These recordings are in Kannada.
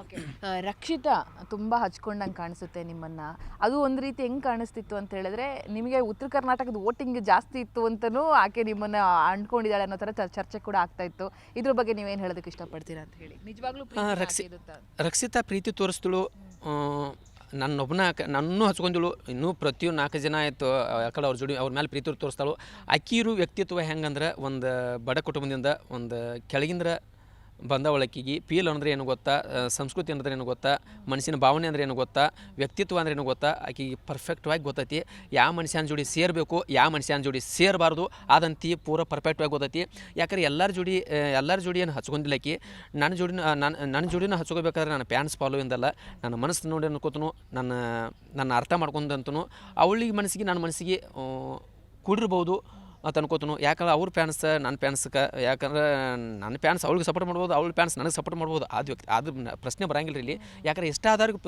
ಓಕೆ ರಕ್ಷಿತಾ ತುಂಬ ಹಚ್ಕೊಂಡಂಗೆ ಕಾಣಿಸುತ್ತೆ ನಿಮ್ಮನ್ನ. ಅದು ಒಂದು ರೀತಿ ಹೆಂಗೆ ಕಾಣಿಸ್ತಿತ್ತು ಅಂತ ಹೇಳಿದ್ರೆ ನಿಮಗೆ ಉತ್ತರ ಕರ್ನಾಟಕದ ವೋಟಿಂಗ್ ಜಾಸ್ತಿ ಇತ್ತು ಅಂತಲೂ ಆಕೆ ನಿಮ್ಮನ್ನ ಅಂಡ್ಕೊಂಡಿದ್ದಾಳೆ ಅನ್ನೋ ಥರ ಚರ್- ಚರ್ಚೆ ಕೂಡ ಆಗ್ತಾ ಇತ್ತು. ಇದ್ರ ಬಗ್ಗೆ ನೀವೇನು ಹೇಳೋದಕ್ಕೆ ಇಷ್ಟಪಡ್ತೀರಾ ಅಂತ ಹೇಳಿ. ನಿಜವಾಗ್ಲೂ ರಕ್ಷಿತ ರಕ್ಷಿ ರಕ್ಷಿತಾ ಪ್ರೀತಿ ತೋರಿಸ್ತಳು ನನ್ನೊಬ್ಬನ ನನ್ನೂ ಹಚ್ಕೊಂಡಳು ಇನ್ನೂ ಪ್ರತಿಯೊ ನಾಲ್ಕು ಜನ ಆಯಿತು ಆ ಕಡೆ ಅವ್ರ ಜೋಡಿ ಅವ್ರ ಮೇಲೆ ಪ್ರೀತಿ ತೋರಿಸ್ತಾಳು. ಅಕ್ಕಿರು ವ್ಯಕ್ತಿತ್ವ ಹೆಂಗಂದ್ರೆ ಒಂದು ಬಡ ಕುಟುಂಬದಿಂದ ಒಂದು ಕೆಳಗಿಂದ್ರ ಬಂದವಳಕ್ಕಿಗೆ ಪೀಲ್ ಅಂದ್ರೆ ಏನು ಗೊತ್ತಾ? ಸಂಸ್ಕೃತಿ ಅಂದ್ರೆ ಏನು ಗೊತ್ತಾ? ಮನುಷ್ಯನ ಭಾವನೆ ಅಂದ್ರೆ ಏನು ಗೊತ್ತಾ? ವ್ಯಕ್ತಿತ್ವ ಅಂದ್ರೆ ಏನು ಗೊತ್ತಾ? ಆಕೆಗೆ ಪರ್ಫೆಕ್ಟ್ವಾಗಿ ಗೊತ್ತೈತಿ. ಯಾವ ಮನುಷ್ಯನ ಜೋಡಿ ಸೇರಬೇಕು ಯಾವ ಮನುಷ್ಯನ ಜೋಡಿ ಸೇರಬಾರ್ದು ಅದಂತಿ ಪೂರ ಪರ್ಫೆಕ್ಟ್ವಾಗಿ ಗೊತ್ತೈತಿ. ಯಾಕಂದ್ರೆ ಎಲ್ಲರ ಜೋಡಿ ಎಲ್ಲರ ಜೋಡಿ ಏನು ಹಚ್ಕೊಂಡಿಲ್ಲ ನನ್ನ ಜೋಡಿ ನನ್ನ ನನ್ನ ಜೋಡಿನ ಹಚ್ಕೋಬೇಕಾದ್ರೆ ನನ್ನ ಪ್ಯಾನ್ಸ್ ಫಾಲೋಯಿಂದಲ್ಲ ನನ್ನ ಮನಸ್ಸು ನೋಡಿ ಅನ್ಕೋತನು, ನನ್ನ ನನ್ನ ಅರ್ಥ ಮಾಡ್ಕೊಂಡಂತನು, ಅವಳಿಗೆ ಮನಸ್ಸಿಗೆ ನನ್ನ ಮನಸ್ಸಿಗೆ ಕೂಡಿರ್ಬೋದು. ಅಂತ ಅನ್ಕೋತನು. ಯಾಕಂದ್ರೆ ಅವ್ರ ಫ್ಯಾನ್ಸ್ ನನ್ನ ಪ್ಯಾನ್ಸ್ಗೆ ಯಾಕಂದ್ರೆ ನನ್ನ ಫ್ಯಾನ್ಸ್ ಅವ್ಳಿಗೆ ಸಪೋರ್ಟ್ ಮಾಡ್ಬೋದು, ಅವ್ಳ ಫ್ಯಾನ್ಸ್ ನನಗೆ ಸಪೋರ್ಟ್ ಮಾಡ್ಬೋದು. ಅದು ವ್ಯಕ್ತಿ ಅದು ಪ್ರಶ್ನೆ ಬರಂಗಿಲ್ಲ ಇಲ್ಲಿ. ಯಾಕಂದ್ರೆ ಎಷ್ಟಾದ್ರೂ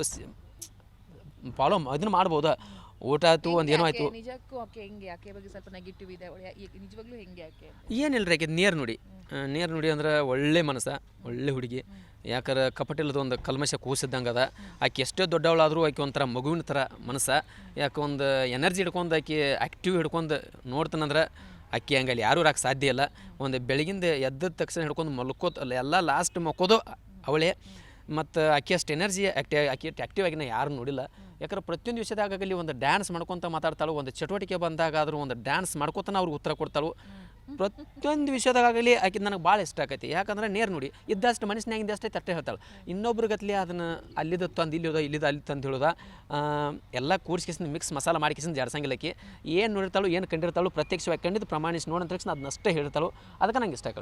ಫಾಲೋ ಇದನ್ನು ಮಾಡ್ಬೋದು. ಊಟ ಆಯ್ತು ಒಂದು ಏನೋ ಆಯಿತು. ನಿಜಕ್ಕೂ ಆಕೆ ಹೆಂಗೆ ಆಕೆ ಬಗ್ಗೆ ಸ್ವಲ್ಪ ನೆಗೆಟಿವ್ ಇದೆ. ಅವಳು ಯಾ- ನಿಜವಾಗ್ಲೂ ಹೆಂಗೆ ಆಕೆ ಏನಿಲ್ಲ ರೀ ಆಕೆ ನೇರ್ ನುಡಿ. ನಿಯರ್ ನೇರ್ ನುಡಿ ಅಂದ್ರೆ ಒಳ್ಳೆ ಮನಸ್ಸ ಒಳ್ಳೆ ಹುಡುಗಿ. ಯಾಕಂದ್ರೆ ಕಪಟಿಲ್ಲದ ಒಂದು ಕಲ್ಮಶ ಕೂಸಿದ್ದಂಗೆ ಅದ. ಆಕೆ ಎಷ್ಟೇ ದೊಡ್ಡವಳಾದರೂ ಆಕೆ ಒಂಥರ ಮಗುವಿನ ಥರ ಮನಸ್ಸ. ಯಾಕೆ ಒಂದು ಎನರ್ಜಿ ಹಿಡ್ಕೊಂಡು ಆಕೆ ಆ್ಯಕ್ಟಿವ್ ಹಿಡ್ಕೊಂಡು ನೋಡ್ತಾನಂದ್ರೆ ಅಕ್ಕಿ ಹಂಗಲ್ಲಿ ಯಾರೂ ರಾಕೆ ಸಾಧ್ಯ ಇಲ್ಲ. ಒಂದು ಬೆಳಗಿಂದ ಎದ್ದ ತಕ್ಷಣ ಹಿಡ್ಕೊಂಡು ಮಲ್ಕೋತ ಅಲ್ಲ ಎಲ್ಲ ಲಾಸ್ಟ್ ಮಕ್ಕೋದು ಅವಳೇ. ಮತ್ತು ಆಕೆ ಅಷ್ಟು ಎನರ್ಜಿ ಆಕ್ಟಿವ್ ಆಕೆ ಆ್ಯಕ್ಟಿವ್ ಆಗಿನ ಯಾರು ನೋಡಿಲ್ಲ. ಯಾಕಂದ್ರೆ ಪ್ರತಿಯೊಂದು ವಿಷಯದಾಗಲಿ ಒಂದು ಡ್ಯಾನ್ಸ್ ಮಾಡ್ಕೊತ ಮಾತಾಡ್ತಾಳು ಒಂದು ಚಟುವಟಿಕೆ ಬಂದಾಗ ಆದರೂ ಒಂದು ಡ್ಯಾನ್ಸ್ ಮಾಡ್ಕೊತಾನ ಅವ್ರಿಗೆ ಉತ್ತರ ಕೊಡ್ತಾಳು. ಪ್ರತಿಯೊಂದು ವಿಷಯದಾಗಲಿ ಆಕೆ ನನಗೆ ಭಾಳ ಇಷ್ಟ ಆಕೈತಿ. ಯಾಕಂದ್ರೆ ನೇರ್ ನೋಡಿ ಇದ್ದಷ್ಟು ಮನುಷ್ಯನಾಗಿಂದ ಅಷ್ಟೇ ತಟ್ಟೆ ಹೇಳ್ತಾಳೆ. ಇನ್ನೊಬ್ರ ಗತ್ಲಿ ಅದನ್ನು ಅಲ್ಲಿದ ತಂದು ಇಲ್ಲಿ ಹೋದ ಇಲ್ಲಿದ ಅಲ್ಲಿ ತಂದು ಹೇಳೋದ ಎಲ್ಲ ಕೂರ್ಸ್ಕಿಸಿಂದ ಮಿಕ್ಸ್ ಮಸಾಲ ಮಾಡಿ ಕಿಸಿಂದ ಆಕಿ. ಏನು ನೋಡಿರ್ತಾಳು ಏನು ಕಂಡಿರ್ತಾಳು ಪ್ರತ್ಯಕ್ಷವಾಗಿ ಕಂಡಿದ್ದು ಪ್ರಮಾಣಿಸಿ ನೋಡಿದ ತಕ್ಷಣ ಅದನ್ನಷ್ಟೇ ಹೇಳ್ತಾಳು. ಅದಕ್ಕೆ ನಂಗೆ ಇಷ್ಟ